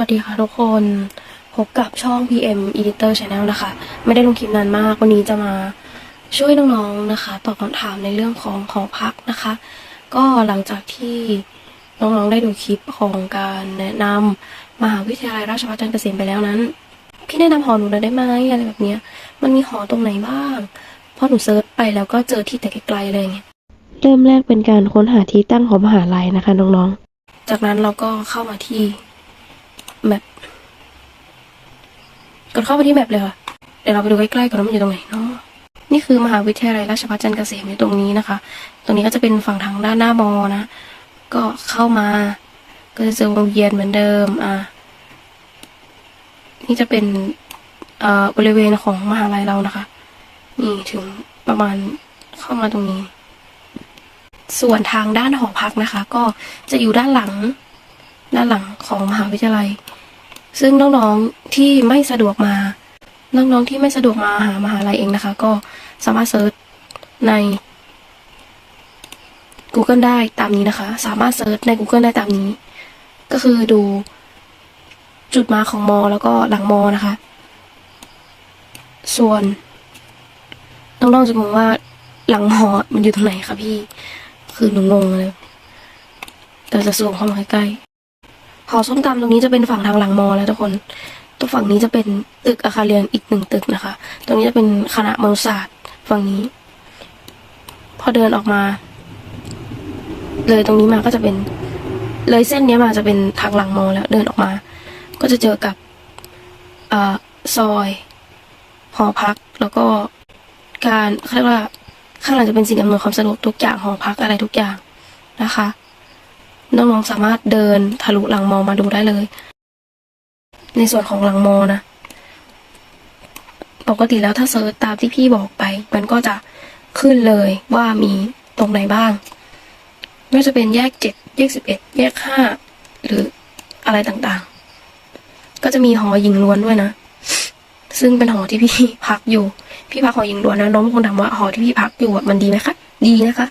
วัสดีค่ะทุกคน พบกับช่อง PM Editor Channel นะคะ ไม่ได้ลงคลิปนานมาก วันนี้จะมาช่วยน้องๆนะคะตอบคำถามในเรื่องของหอพักนะคะ ก็หลังจากที่น้องๆได้ดูคลิปของการแนะนำมหาวิทยาลัยราชภัฏจันทร์เกษมไปแล้วนั้น พี่แนะนำหอหนูหน่อยได้ไหมอะไรแบบเนี้ยมันมีหอตรงไหนบ้างเพราะหนูเซิร์ชไปแล้วก็เจอที่แต่ไกลๆเลยไงเริ่มแรกเป็นการค้นหาที่ตั้งของมหาลัยนะคะน้องๆจากนั้นเราก็เข้ามาที่ แมปกดเข้าไปที่แมปเลยค่ะ เดี๋ยวเราไปดูใกล้ๆก่อนว่ามันอยู่ตรงไหนเนาะนี่คือมหาวิทยาลัยราชภัฏจันทร์เกษมอยู่ตรงนี้นะคะ ตรงนี้ก็จะเป็นฝั่งทางด้านหน้ามอนะ ก็เข้ามา ก็จะเจอวงเวียนเหมือนเดิม อะ นี่จะเป็นเอ่อบริเวณของมหาลัยเรานะคะ นี่ถึงประมาณเข้ามาตรงนี้ ส่วนทางด้านหอพักนะคะ ก็จะอยู่ด้านหลัง ด้านหลังของมหาวิทยาลัย ซึ่งน้องๆที่ไม่สะดวกมา น้องๆที่ไม่สะดวกมาหามหาลัยเองนะคะ ก็สามารถเซิร์ชใน Google ได้ตามนี้นะคะ สามารถเซิร์ชใน Google ได้ตามนี้ ก็คือดูจุดมาของมอ แล้วก็หลังมอนะคะ ส่วนน้องๆจะงงว่าหลังหอมันอยู่ตรงไหนคะพี่ คือหนูงงเลย แต่จะสูงเข้ามาใกล้ๆ หอส้มตำตรงนี้จะเป็นฝั่งทางหลังมอแล้วทุกคนตัวฝั่งนี้จะเป็นตึกอาคารเรียนอีกหนึ่งตึกนะคะ ตรงนี้จะเป็นคณะมนุษยศาสตร์ฝั่งนี้ พอเดินออกมา เลยตรงนี้มาก็จะเป็น เลยเส้นนี้มาจะเป็นทางหลังมอแล้วเดินออกมา ก็จะเจอกับอ่าซอยหอพักแล้วก็การเขาเรียกว่าข้างหลังจะเป็นสิ่งอำนวยความสะดวกทุกอย่างหอพักอะไรทุกอย่างนะคะ น้องๆสามารถเดินทะลุหลังมอมาดูได้เลย ในส่วนของหลังมอนะปกติแล้วถ้าเซิร์ชตามที่พี่บอกไป มันก็จะขึ้นเลยว่ามีตรงไหนบ้างไม่ว่าจะเป็นแยกเจ็ดแยกสิบเอ็ดแยกห้าหรืออะไรต่างๆ ก็จะมีหอหญิงล้วนด้วยนะ ซึ่งเป็นหอที่พี่พักอยู่ พี่พักหอหญิงล้วนนะน้องบางคนถามว่าหอที่พี่พักอยู่อะมันดีไหมคะ ดีนะคะ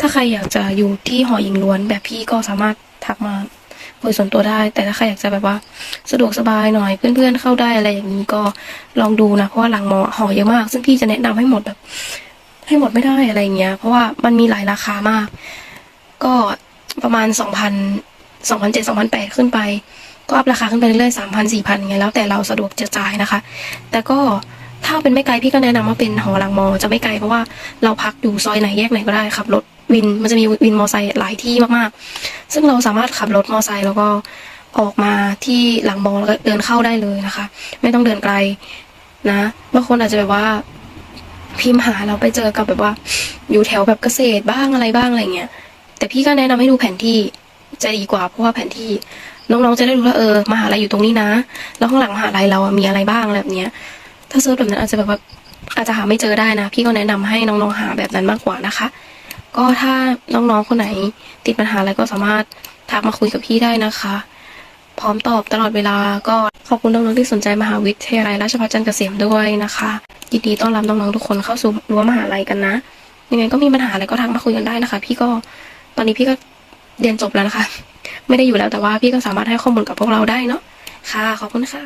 ถ้าใครอยากจะอยู่ที่หอหญิงล้วนแบบพี่ก็สามารถทักมาคุยส่วนตัวได้ แต่ถ้าใครอยากจะแบบว่า สะดวกสบายหน่อยเพื่อนๆเข้าได้อะไรอย่างนี้ก็ลองดูนะเพราะว่าหลังมอหอเยอะมาก ซึ่งพี่จะแนะนำให้หมดแบบ ให้หมดไม่ได้อะไรอย่างเงี้ย เพราะว่ามันมีหลายราคามาก ก็ประมาณสองพันสองพันเจ็ดสองพันแปดขึ้นไป ก็อัพราคาขึ้นไปเรื่อยๆสามพันสี่พันอย่างเงี้ยแล้วแต่เราสะดวกจะจ่ายนะคะ แต่ก็ถ้าเป็นไม่ไกลพี่ก็แนะนำว่าเป็นหอหลังมอจะไม่ไกลเพราะว่าเราพักอยู่ซอยไหนแยกไหนก็ได้ขับรถ วินมันจะมีวินมอไซค์หลายที่มากๆ ซึ่งเราสามารถขับรถมอไซค์แล้วก็ออกมาที่หลังมอแล้วก็เดินเข้าได้เลยนะคะ ไม่ต้องเดินไกลนะบางคนอาจจะแบบว่าพิมพ์หาเราไปเจอกับแบบว่า อยู่แถวแบบเกษตรบ้างอะไรบ้างอะไรเงี้ยแต่พี่ก็แนะนำให้ดูแผนที่จะดีกว่าเพราะว่าแผนที่น้องๆจะได้รู้ว่าเออมหาลัยอยู่ตรงนี้นะ แล้วข้างหลังมหาลัยเรามีอะไรบ้างอะไรแบบเนี้ย ถ้าเซิร์ชแบบนั้นอาจจะแบบว่าอาจจะหาไม่เจอได้นะ พี่ก็แนะนำให้น้องๆหาแบบนั้นมากกว่านะคะ ก็ถ้าน้องๆคนไหนติดปัญหาอะไรก็สามารถทักมาคุยกับพี่ได้นะคะ พร้อมตอบตลอดเวลาก็ขอบคุณน้องๆที่สนใจมหาวิทยาลัยราชภัฏจันทร์เกษมด้วยนะคะยินดีต้อนรับน้องๆทุกคนเข้าสู่รั้วมหาลัยกันนะ ยังไงก็มีปัญหาอะไรก็ทักมาคุยกันได้นะคะ พี่ก็ตอนนี้พี่ก็เรียนจบแล้วนะคะ ไม่ได้อยู่แล้วแต่ว่าพี่ก็สามารถให้ข้อมูลกับพวกเราได้เนาะค่ะขอบคุณค่ะ